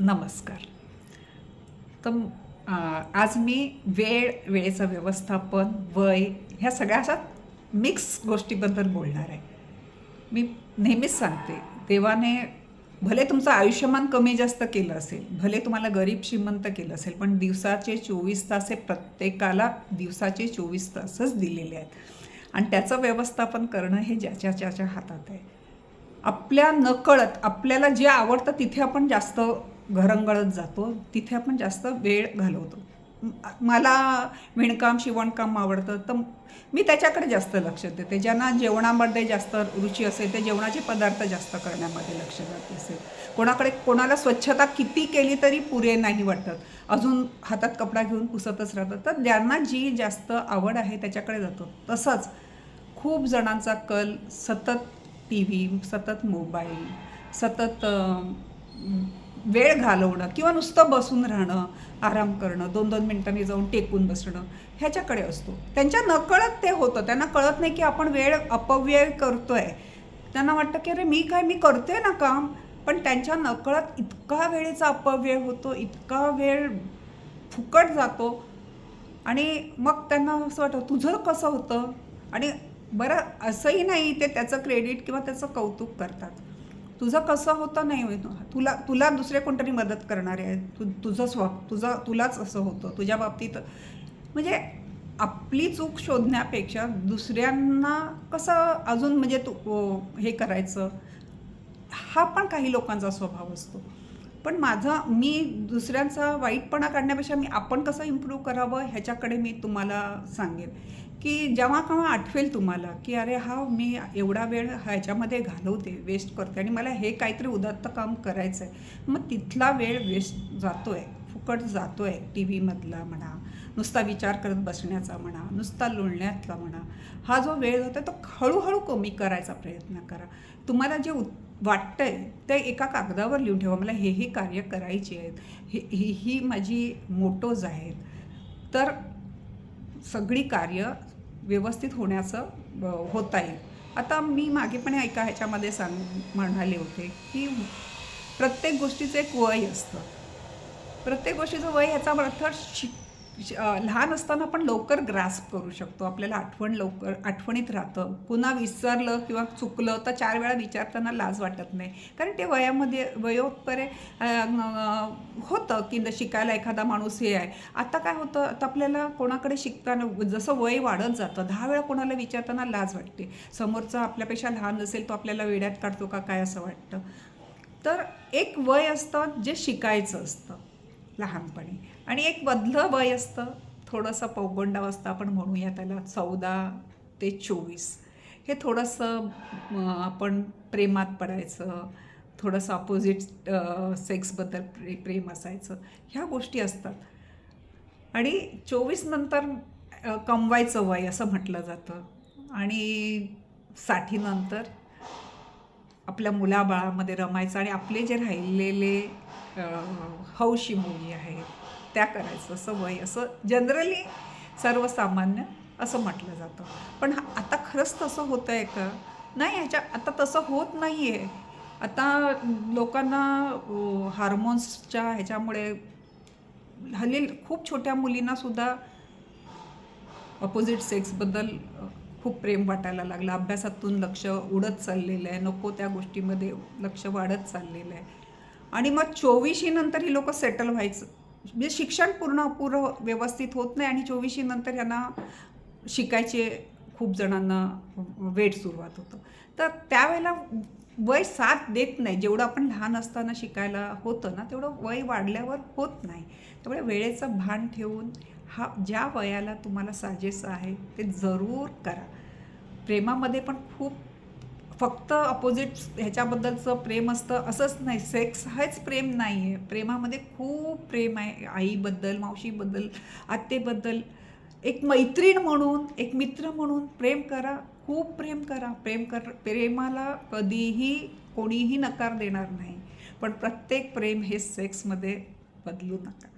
नमस्कार. तर आज मी वेळ वेळेचं व्यवस्थापन वय ह्या सगळ्या अशा मिक्स गोष्टीबद्दल बोलणार आहे. मी नेहमीच सांगते देवाने भले तुमचं आयुष्यमान कमी जास्त केलं असेल भले तुम्हाला गरीब श्रीमंत केलं असेल पण दिवसाचे चोवीस तास हे प्रत्येकाला दिवसाचे चोवीस तासच दिलेले आहेत. आणि त्याचं व्यवस्थापन करणं हे ज्याच्या ज्याच्या हातात आहे. आपल्या नकळत आपल्याला जे आवडतं तिथे आपण जास्त घरंगळत जातो तिथे आपण जास्त वेळ घालवतो. मला विणकाम शिवणकाम आवडतं तर मी त्याच्याकडे जास्त लक्ष देते. ज्यांना जेवणामध्ये जास्त रुची असेल ते जेवणाचे पदार्थ जास्त करण्यामध्ये लक्ष जात असेल. कोणाकडे कोणाला स्वच्छता किती केली तरी पुरे नाही वाटत. अजून हातात कपडा घेऊन पुसतच राहतात. तर ज्यांना जी जास्त आवड आहे त्याच्याकडे जातो. तसंच खूप जणांचा कल सतत टी व्ही सतत मोबाईल सतत वेळ घालवणं किंवा नुसतं बसून राहणं आराम करणं दोन दोन मिनिटांनी जाऊन टेकून बसणं ह्याच्याकडे असतो. त्यांच्या नकळत ते होतं. त्यांना कळत नाही की आपण वेळ अपव्यय करतोय. त्यांना वाटतं की अरे मी काय? मी करते ना काम. पण त्यांच्या नकळत इतका वेळेचा अपव्यय होतो इतका वेळ फुकट जातो. आणि मग त्यांना असं वाटतं तुझं कसं होतं? आणि बरं असंही नाही ते त्याचं क्रेडिट किंवा त्याचं कौतुक करतात. तुझं कसं होतं नाही तुला तुला दुसरे कोणतरी मदत करणारे आहेत. तु तुझं स्व तुझं तुलाच असं होतं. तुझ्या बाबतीत म्हणजे आपली चूक शोधण्यापेक्षा दुसऱ्यांना कसं अजून म्हणजे तू हे करायचं? हा पण काही लोकांचा स्वभाव असतो. पण माझं मी दुसऱ्यांचा वाईटपणा काढण्यापेक्षा मी आपण कसं इम्प्रूव्ह करावं ह्याच्याकडे मी तुम्हाला सांगेन. की जेव्हा केव्हा आठवेल तुम्हाला की अरे हा मी एवढा वेळ ह्याच्यामध्ये घालवते वेस्ट करते आणि मला हे काहीतरी उदात्त काम करायचं आहे मग तिथला वेळ वेस्ट जातो आहे फुकट जातो आहे टी व्हीमधला म्हणा. नुसता विचार करत बसण्याचा म्हणा नुसता लोळण्यातला म्हणा हा जो वेळ होता तो हळूहळू कमी करायचा प्रयत्न करा. तुम्हाला जे उत वाटतंय ते एका कागदावर लिहून ठेवा मला हे हे कार्य करायचे आहेत हे ही ही माझी मोटोज आहेत. तर सगळी कार्य व्यवस्थित होण्याचं होता येईल. आता मी मागे पण एका ह्याच्यामध्ये सांग म्हणाले होते की प्रत्येक गोष्टीचं एक वय असतं. प्रत्येक गोष्टीचं वय ह्याचा अर्थ शिक लहान असताना आपण लवकर ग्रास्प करू शकतो. आपल्याला आठवण लवकर आठवणीत राहतं. पुन्हा विसरलं किंवा चुकलं तर चार वेळा विचारताना लाज वाटत नाही. कारण ते वयामध्ये वयोत्परे होतं की शिकायला एखादा माणूस हे आहे. आता काय होतं आता आपल्याला कोणाकडे शिकताना जसं वय वाढत जातं दहा वेळा कोणाला विचारताना लाज वाटते. समोरचा आपल्यापेक्षा लहान असेल तो आपल्याला वेड्यात काढतो का काय असं वाटतं? तर एक वय असतं जे शिकायचं असतं. लहानपणी. आणि एक बदलं वय असतं. थोडंसं पौगंडावस्था आपण म्हणूया त्याला चौदा ते चोवीस. हे थोडंसं आपण प्रेमात पडायचं थोडंसं अपोजिट सेक्सबद्दल प्रे प्रेम असायचं. ह्या गोष्टी असतात. आणि चोवीस नंतर कमवायचं वय असं म्हटलं जातं. आणि साठीनंतर आपल्या मुलाबाळामध्ये रमायचं आणि आपले जे राहिलेले हौशी मुली आहेत त्या करायचं असं वय असं जनरली सर्वसामान्य असं म्हटलं जातं. पण आता खरंच तसं होतं आहे का? नाही ह्याच्या आता तसं होत नाही आहे आता लोकांना हार्मोन्सच्या ह्याच्यामुळे हल्ली खूप छोट्या मुलींनासुद्धा अपोजिट सेक्सबद्दल खूप प्रेम वाटायला लागलं. अभ्यासातून लक्ष उडत चाललेलं आहे. नको त्या गोष्टीमध्ये लक्ष वाढत चाललेलं आहे. आणि मग चोवीशी नंतर ही लोक सेटल व्हायचं. म्हणजे शिक्षण पूर्ण पूर्ण व्यवस्थित होत नाही आणि चोवीशी नंतर यांना शिकायचे खूप जणांना वेट सुरुवात होतं. तर त्यावेळेला वय साथ देत नाही. जेवढं आपण लहान असताना शिकायला होतं ना तेवढं वय वाढल्यावर होत नाही. त्यामुळे वेळेचं भान ठेवून हा ज्या वयाला तुम्हाला साजेस आहे ते जरूर करा. प्रेमामध्ये पण खूप फक्त अपोजिट ह्याच्याबद्दलचं प्रेम असतं असंच नाही सेक्स हेच प्रेम नाही आहे प्रेमामध्ये खूप प्रेम आहे आईबद्दल मावशीबद्दल आत्तेबद्दल. एक मैत्रीण म्हणून एक मित्र म्हणून प्रेम करा खूप प्रेम करा. प्रेम कर प्रेमाला कधीही कोणीही नकार देणार नाही. पण प्रत्येक प्रेम हे सेक्समध्ये बदलू नका.